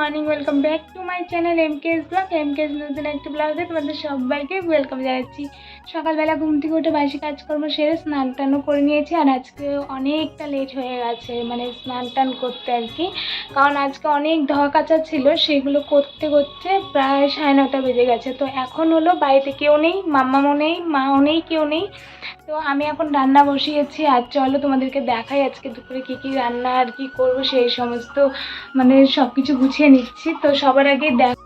Good morning. Welcome back. Channel M case vlog M case নতুন একটি ব্লগে তোমাদের সবাইকে ওয়েলকাম জানাচ্ছি। সকালবেলা ঘুম থেকে উঠে বাসি কাজকর্ম সেরে স্নান টানও করে নিয়েছি আর আজকে অনেকটা লেট হয়ে গেছে মানে স্নান টান করতে আর কি। কারণ আজকে অনেক ধোয়া কাচা ছিল, সেগুলো করতে করতে প্রায় সাড়ে নটা বেজে গেছে। তো এখন হলো বাড়িতে কেউ নেই, মাম্মামও নেই, মাও নেই, কেউ নেই। তো আমি এখন রান্না বসিয়েছি আর চলো তোমাদেরকে দেখাই আজকে দুপুরে কী কী রান্না আর কি করব, সেই সমস্ত মানে সব কিছু গুছিয়ে নিচ্ছি। তো সবার আগে দেখ,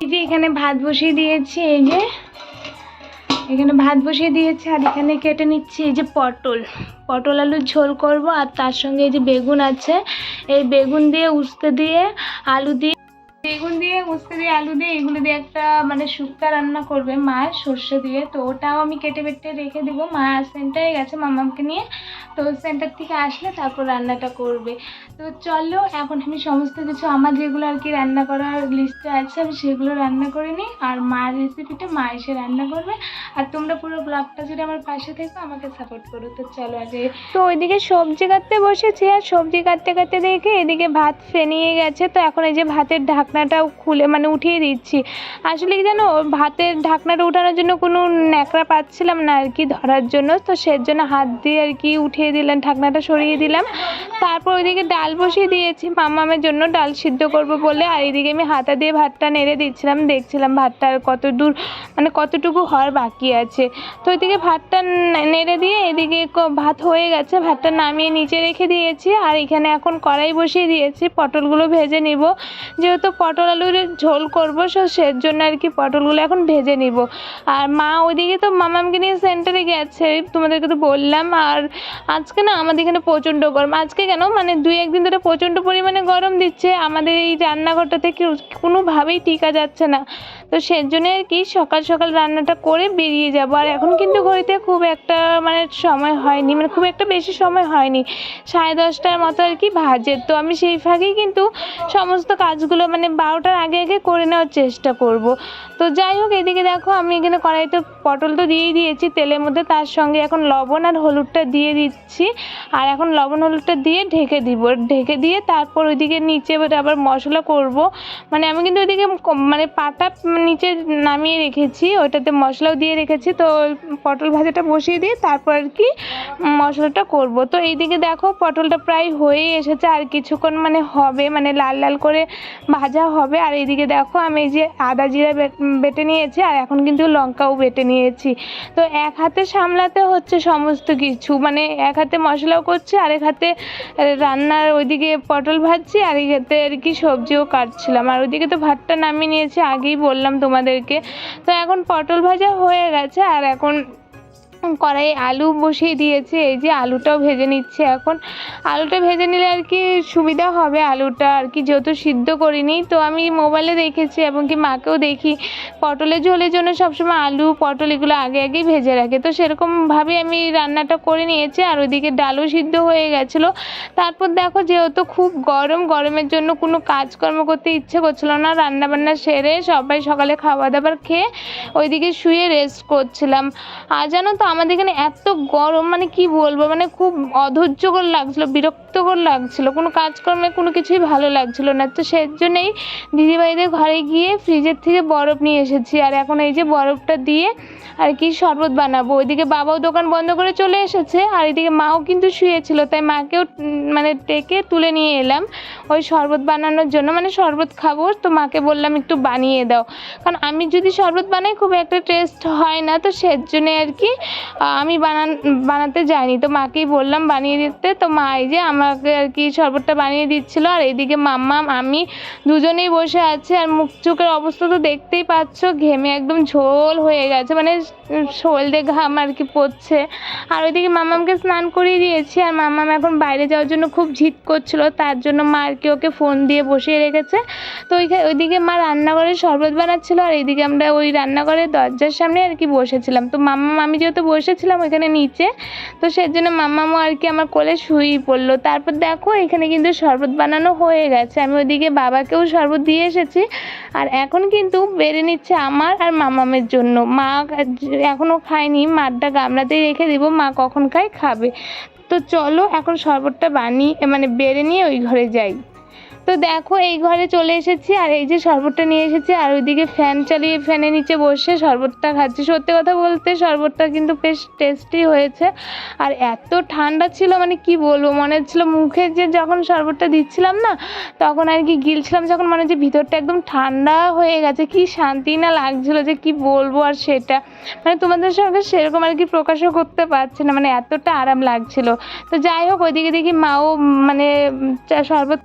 এই যে এখানে ভাত বসিয়ে দিয়েছি, এই যে। এখানে ভাত বসিয়ে দিয়েছি, আর এখানে কেটে নিচ্ছি এই যে পটল। পটল আলুর ঝোল করব, আর তার সঙ্গে এই যে বেগুন আছে, এই বেগুন দিয়ে, উস্তে দিয়ে, আলু দিয়ে বেগুন দিয়ে, উস্তে দিয়ে, আলু দিয়ে, এগুলো দিয়ে একটা মানে শুক্তা রান্না করবে মা সর্ষে দিয়ে। তো ওটাও আমি কেটে বেটে রেখে দেবো। মা সেন্টারে গেছে মামাকে নিয়ে। তো সেন্টার থেকে আসলে তারপর রান্নাটা করবে। তো চলো, এখন আমি সমস্ত কিছু আমার যেগুলো আর কি রান্না করার লিস্টে আছে, আমি সেগুলো রান্না করে নিই। আর মার রেসিপিটা মা এসে রান্না করবে। আর তোমরা পুরো ব্লগটা যদি আমার পাশে থেকো, আমাকে সাপোর্ট করো। তো চলো আগে তো ওইদিকে সবজি কাটতে বসেছি। আর সবজি কাটতে কাটতে দেখে এদিকে ভাত ফেনিয়ে গেছে। তো এখন এই যে ভাতের ঢাকনাটাও খুলে মানে উঠিয়ে দিচ্ছি। আসলে কি জানো, ভাতের ঢাকনাটা উঠানোর জন্য কোনো ন্যাকড়া পাচ্ছিলাম না আর কি ধরার জন্য। তো সের জন্য হাত দিয়ে আর কি উঠিয়ে দিলাম, ঢাকনাটা সরিয়ে দিলাম। তারপর ওইদিকে ডাল বসিয়ে দিয়েছি, মামামের জন্য ডাল সিদ্ধ করব বলে। আর এদিকে আমি হাতা দিয়ে ভাতটা নেড়ে দিচ্ছিলাম, দেখছিলাম ভাতটা আর কত দূর মানে কতটুকু হওয়ার বাকি আছে। তো ওইদিকে ভাতটা নেড়ে দিয়ে এদিকে ভাত হয়ে গেছে, ভাতটা নামিয়ে নিচে রেখে দিয়েছি। আর এখানে এখন কড়াই বসিয়ে দিয়েছি, পটলগুলো ভেজে নিব। যেহেতু পটল আলুর ঝোল করব, সো সের জন্য আর কি পটলগুলো এখন ভেজে নিব। আর মা ওইদিকে তো মামামকে নিয়ে সেন্টারে গেছে, তোমাদেরকে তো বললাম। আর আজকে না আমাদের এখানে প্রচণ্ড গরম। আজকে কেন? মানে দুই একদিন ধরে প্রচণ্ড পরিমাণে গরম দিচ্ছে। আমাদের এই রান্নাঘরটাতে কি কোনোভাবেই টিকা যাচ্ছে না। তো সেজন্য আর কি সকাল সকাল রান্নাটা করে বেরিয়ে যাব। আর এখন কিন্তু ঘড়িতে খুব একটা মানে সময় হয়নি মানে খুব একটা বেশি সময় হয়নি। সাড়ে দশটার মতো আর কি ভাজে তো আমি সেই ফাঁকেই কিন্তু সমস্ত কাজগুলো মানে বারোটার আগে আগে করে নেওয়ার চেষ্টা করব। তো যাই হোক, এদিকে দেখো আমি এখানে কড়াইতে পটল তো দিয়েই দিয়েছি, তেলের মধ্যে তার সঙ্গে এখন লবণ আর হলুদটা দিয়ে দিচ্ছি। আর এখন লবণ হলুদটা দিয়ে ঢেকে দিব। ঢেকে দিয়ে তারপর ওইদিকে নিচে আবার মশলা করব। মানে আমি কিন্তু ওইদিকে মানে পাটা নিচে নামিয়ে রেখেছি, ওইটাতে মশলাও দিয়ে রেখেছি। তো পটল ভাজাটা বসিয়ে দিয়ে তারপর আর কি মশলাটা করব। তো এইদিকে দেখো পটলটা প্রায় হয়েই এসেছে, আর কিছুক্ষণ মানে হবে মানে লাল লাল করে ভাজা হবে। আর এইদিকে দেখো, আমি এই যে আদা জিরা বেট- নিয়েছি, আর এখন কিন্তু লঙ্কাও বেটে নিয়েছি। তো এক হাতে সামলাতে হচ্ছে সমস্ত কিছু। মানে এক হাতে মশলাও করছি, আরেক হাতে রান্নার ওইদিকে পটল ভাজছি আর এই হাতে আর কি সবজিও কাটছিলাম। আর ওইদিকে তো ভাতটা নামিয়ে নিয়েছি, আগেই বললাম তোমাদেরকে। তো এখন পটল ভাজা হয়ে গেছে, আর এখন কড়াই আলু বসিয়ে দিয়েছে, এই যে আলুটাও ভেজে নিচ্ছে এখন। আলুটা ভেজে নিলে আর কি সুবিধা হবে, আলুটা আর কি যেহেতু সিদ্ধ করিনি, তো আমি মোবাইলে দেখেছি এবং কি মাকেও দেখি, পটলের ঝোলের জন্য সবসময় আলু, পটল এগুলো আগে আগেই ভেজে রাখে। তো সেরকমভাবে আমি রান্নাটা করে নিয়েছি, আর ওইদিকে ডালও সিদ্ধ হয়ে গেছিল। তারপর দেখো যেহেতু খুব গরম, গরমের জন্য কোনো কাজকর্ম করতে ইচ্ছে করছিল না রান্না বান্না সেরে সবাই সকালে খাওয়া দাবার খেয়ে ওইদিকে শুয়ে রেস্ট করছিলাম। আর জানো তো আমাদের এখানে এত গরম মানে কি বলব? মানে খুব অধৈর্যকর লাগছিল বিরক্তকর লাগছিল, কোনো কাজকর্মে কোনো কিছুই ভালো লাগছিল না। তো সেই জন্যই দিদিভাইদের ঘরে গিয়ে ফ্রিজের থেকে বরফ নিয়ে এসেছি। আর এখন এই যে বরফটা দিয়ে আর কি শরবত বানাবো। ওইদিকে বাবাও দোকান বন্ধ করে চলে এসেছে, আর এদিকে মাও কিন্তু শুয়েছিল। তাই মাকেও মানে ডেকে তুলে নিয়ে এলাম ওই শরবত বানানোর জন্য। মানে শরবত খাব, তো মাকে বললাম একটু বানিয়ে দাও। কারণ আমি যদি শরবত বানাই, খুব একটা টেস্ট হয় না। তো সের জন্য আর কি আমি বানান, বানাতে যাইনি। তো মাকেই বললাম বানিয়ে দিতে। তো মা এই যে আমাকে আর কি শরবতটা বানিয়ে দিচ্ছিল। আর এইদিকে মাম্মাম আমি দুজনেই বসে আছে আর মুখ চোখের অবস্থা তো দেখতেই পাচ্ছ, ঘেমে একদম ঝোল হয়ে গেছে মানে শরীরে ঘাম আর কি পড়ছে। আর ওইদিকে মামামকে স্নান করিয়ে দিয়েছি, আর মামাম এখন বাইরে যাওয়ার জন্য খুব জিদ করছিল, তার জন্য মা আর কি ওকে ফোন দিয়ে বসিয়ে রেখেছে। তো ওইখানে ওইদিকে মা রান্নাঘরে শরবত বানাচ্ছিল, আর এইদিকে আমরা ওই রান্নাঘরের দরজার সামনে আর কি বসেছিলাম। তো মাম্মাম, আমি যেহেতু বসেছিলাম ওইখানে নিচে, তো সেই জন্য মাম্মামও আর কি আমার কোলে শুয়েই পড়ল। তারপর দেখো, এখানে কিন্তু শরবত বানানো হয়ে গেছে। আমি ওইদিকে বাবাকেও শরবত দিয়ে এসেছি। আর এখন কিন্তু বেড়ে নিচ্ছে আমার আর মামামের জন্য। মা এখনও খায়নি, মারটা গামলাতেই রেখে দিব, মা কখন খায় খাবে। তো চলো এখন শরবতটা বানিয়ে মানে বেড়ে নিয়ে ওই ঘরে যাই। তো দেখো এই ঘরে চলে এসেছি, আর এই যে শরবতটা নিয়ে এসেছি, আর ওইদিকে ফ্যান চালিয়ে ফ্যানের নিচে বসে শরবতটা খাচ্ছি। সত্যি কথা বলতে শরবতটা কিন্তু বেশ টেস্টি হয়েছে, আর এত ঠান্ডা ছিল মানে কি বলব, মনে হচ্ছিল মুখে যে যখন শরবতটা দিচ্ছিলাম না, তখন আর কি গিলছিলাম যখন মনে হচ্ছে ভিতরটা একদম ঠান্ডা হয়ে গেছে, কি শান্তি না লাগছিল যে কি বলব আর সেটা। মানে তোমাদের সঙ্গে সেরকম আর কি প্রকাশও করতে পারছি না মানে এতটা আরাম লাগছিল। তো যাই হোক, ওইদিকে দেখি মাও মানে শরবত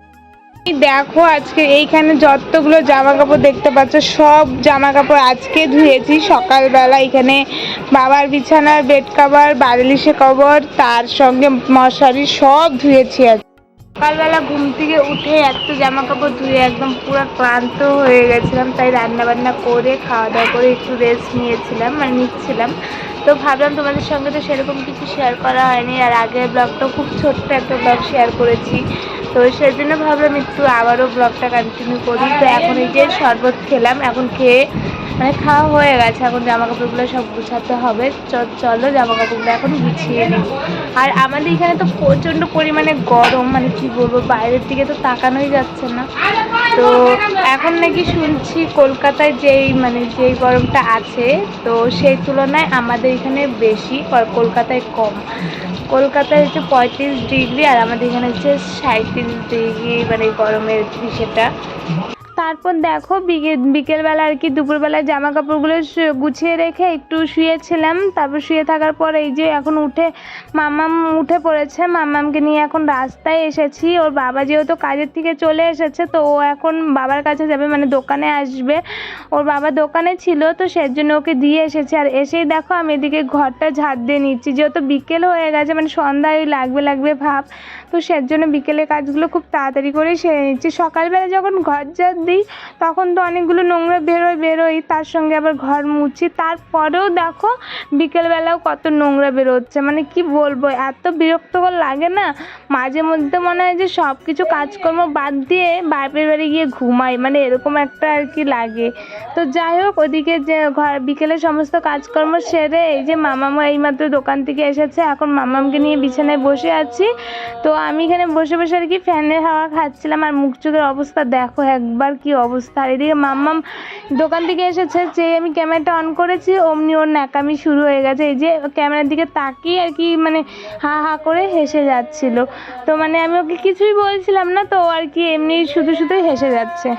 দেখো আজকে এইখানে যতগুলো জামা কাপড় দেখতে পাচ্ছ, সব জামা কাপড় আজকে ধুয়েছি। সকালবেলা এখানে বাবার বিছানার বেড কভার বাদলিশে কভার তার সঙ্গে মশারি সব ধুয়েছি আজ। সকালবেলা ঘুম থেকে উঠে এত জামা কাপড় ধুয়ে একদম পুরো ক্লান্ত হয়ে গেছিলাম, তাই রান্না বান্না করে খাওয়া দাওয়া করে একটু রেস্ট নিয়েছিলাম মানে নিচ্ছিলাম। তো ভাবলাম তোমাদের সঙ্গে তো সেরকম কিছু শেয়ার করা হয়নি, আর আগের ব্লগটা খুব ছোট্ট একটা ব্লগ শেয়ার করেছি। তো সেই জন্য ভাবলাম একটু আবারও ব্লগটা কন্টিনিউ করি। তো এখন এই যে শরবত খেলাম, এখন খেয়ে মানে খাওয়া হয়ে গেছে। এখন জামা কাপড়গুলো সব গুছাতে হবে। চলো জামা কাপড়গুলো এখন গুছিয়ে নিই। আর আমাদের এখানে তো প্রচণ্ড পরিমাণে গরম মানে কি বলব, বাইরের দিকে তো তাকানোই যাচ্ছে না। তো এখন নাকি শুনছি কলকাতায় যেই মানে যেই গরমটা আছে, তো সেই তুলনায় আমাদের এখানে বেশি কলকাতায় কম। কলকাতায় হচ্ছে পঁয়ত্রিশ ডিগ্রি আর আমাদের এখানে হচ্ছে সাঁত্রিশ ডিগ্রি মানে গরমের সেটা তারপর দেখো বিকেল বিকেলবেলা আর কি দুপুরবেলায় জামা কাপড়গুলো গুছিয়ে রেখে একটু শুয়েছিলাম। তারপর শুয়ে থাকার পর এই যে এখন উঠে মামাম উঠে পড়েছে। মামামকে নিয়ে এখন রাস্তায় এসেছি। ওর বাবা যেহেতু কাজের থেকে চলে এসেছে, তো ও এখন বাবার কাছে যাবে মানে দোকানে আসবে। ওর বাবা দোকানে ছিল, তো সেই জন্য ওকে দিয়ে এসেছে। আর এসেই দেখো আমি এদিকে ঘরটা ঝাড় দিয়ে নিচ্ছি। যেহেতু বিকেল হয়ে গেছে মানে সন্ধ্যায় লাগবে লাগবে ভাব, তো সের জন্য বিকেলের কাজগুলো খুব তাড়াতাড়ি করেই সেরে নিচ্ছি। সকালবেলা যখন ঘর ঝাড় দিই, তখন তো অনেকগুলো নোংরা বেরোয় বেরোয়, তার সঙ্গে আবার ঘর মুছি। তারপরেও দেখো, বিকেলবেলাও কত নোংরা বেরোচ্ছে। মানে কি বলব, এত বিরক্তকর লাগে না? মাঝে মধ্যে মনে হয় যে সব কিছু কাজকর্ম বাদ দিয়ে বাপের বাড়ি গিয়ে ঘুমাই। মানে এরকম একটা আর কি লাগে। তো যাই হোক, ওদিকে যে ঘর, বিকেলে সমস্ত কাজকর্ম সেরে এই যে মামামা এইমাত্র দোকান থেকে এসেছে। এখন মামামকে নিয়ে বিছানায় বসে আছি। তো আমি এখানে বসে বসে আর কি ফ্যানের হাওয়া খাচ্ছিলাম। আর মুখ চোখের অবস্থা দেখো, একবার কি অবস্থা? এদিকে মাম্মাম, দোকান থেকে এসেছে যে আমি ক্যামেরাটা অন করেছি, অমনি ওর ন্যাকামি শুরু হয়ে গেছে। এই যে ক্যামেরার দিকে তাকিয়ে আর কি মানে হা হা করে হেসে যাচ্ছিল। তো মানে আমি ওকে কিছুই বলছিলাম না, তো আর কি এমনি শুধু শুধুই হেসে যাচ্ছে।